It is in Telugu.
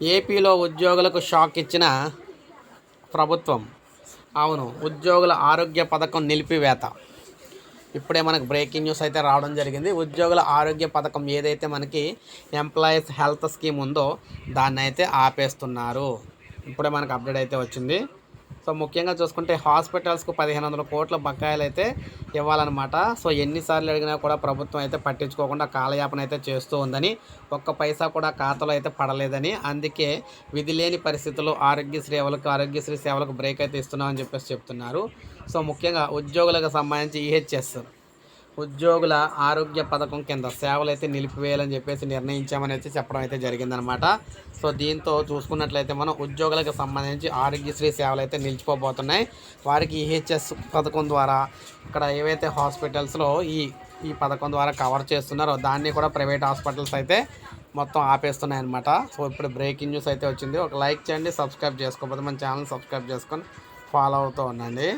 ఏపీలో ఉద్యోగులకు షాక్ ఇచ్చిన ప్రభుత్వం. అవును ఉద్యోగుల ఆరోగ్య పథకం నిలిపివేత. ఇప్పుడే మనకు బ్రేకింగ్ న్యూస్ అయితే రావడం జరిగింది. ఉద్యోగుల ఆరోగ్య పథకం ఏదైతే మనకి ఎంప్లాయీస్ హెల్త్ స్కీమ్ ఉందో దాన్ని అయితే ఆపేస్తున్నారు. ఇప్పుడే మనకు అప్డేట్ అయితే వచ్చింది. సో ముఖ్యంగా చూసుకుంటే హాస్పిటల్స్కు పదిహేను వందల కోట్ల బకాయిలు అయితే ఇవ్వాలన్నమాట. సో ఎన్నిసార్లు అడిగినా కూడా ప్రభుత్వం అయితే పట్టించుకోకుండా కాలయాపన అయితే చేస్తూ ఉందని ఒక్క పైసా కూడా ఖాతాలో అయితే పడలేదని. అందుకే విధి లేని పరిస్థితుల్లో ఆరోగ్యశ్రీ సేవలకు ఆరోగ్యశ్రీ సేవలకు బ్రేక్ అయితే ఇస్తున్నామని చెప్పేసి చెప్తున్నారు. సో ముఖ్యంగా ఉద్యోగులకు సంబంధించి ఈహెచ్ఎస్ ఉద్యోగుల ఆరోగ్య పథకం కింద సేవలు అయితే నిలిపివేయాలని చెప్పేసి నిర్ణయించామని అయితే చెప్పడం అయితే జరిగిందనమాట సో దీంతో చూసుకున్నట్లయితే మనం ఉద్యోగులకు సంబంధించి ఆరోగ్యశ్రీ సేవలు అయితే నిలిచిపోబోతున్నాయి. వారికి ఈహెచ్ఎస్ పథకం ద్వారా ఇక్కడ ఏవైతే హాస్పిటల్స్లో ఈ ఈ పథకం ద్వారా కవర్ చేస్తున్నారో దాన్ని కూడా ప్రైవేట్ హాస్పిటల్స్ అయితే మొత్తం ఆపేస్తున్నాయి అనమాట సో ఇప్పుడు బ్రేకింగ్ న్యూస్ అయితే వచ్చింది. ఒక లైక్ చేయండి సబ్స్క్రైబ్ చేసుకోకపోతే మన ఛానల్ సబ్స్క్రైబ్ చేసుకొని ఫాలో అవుతూ ఉండండి.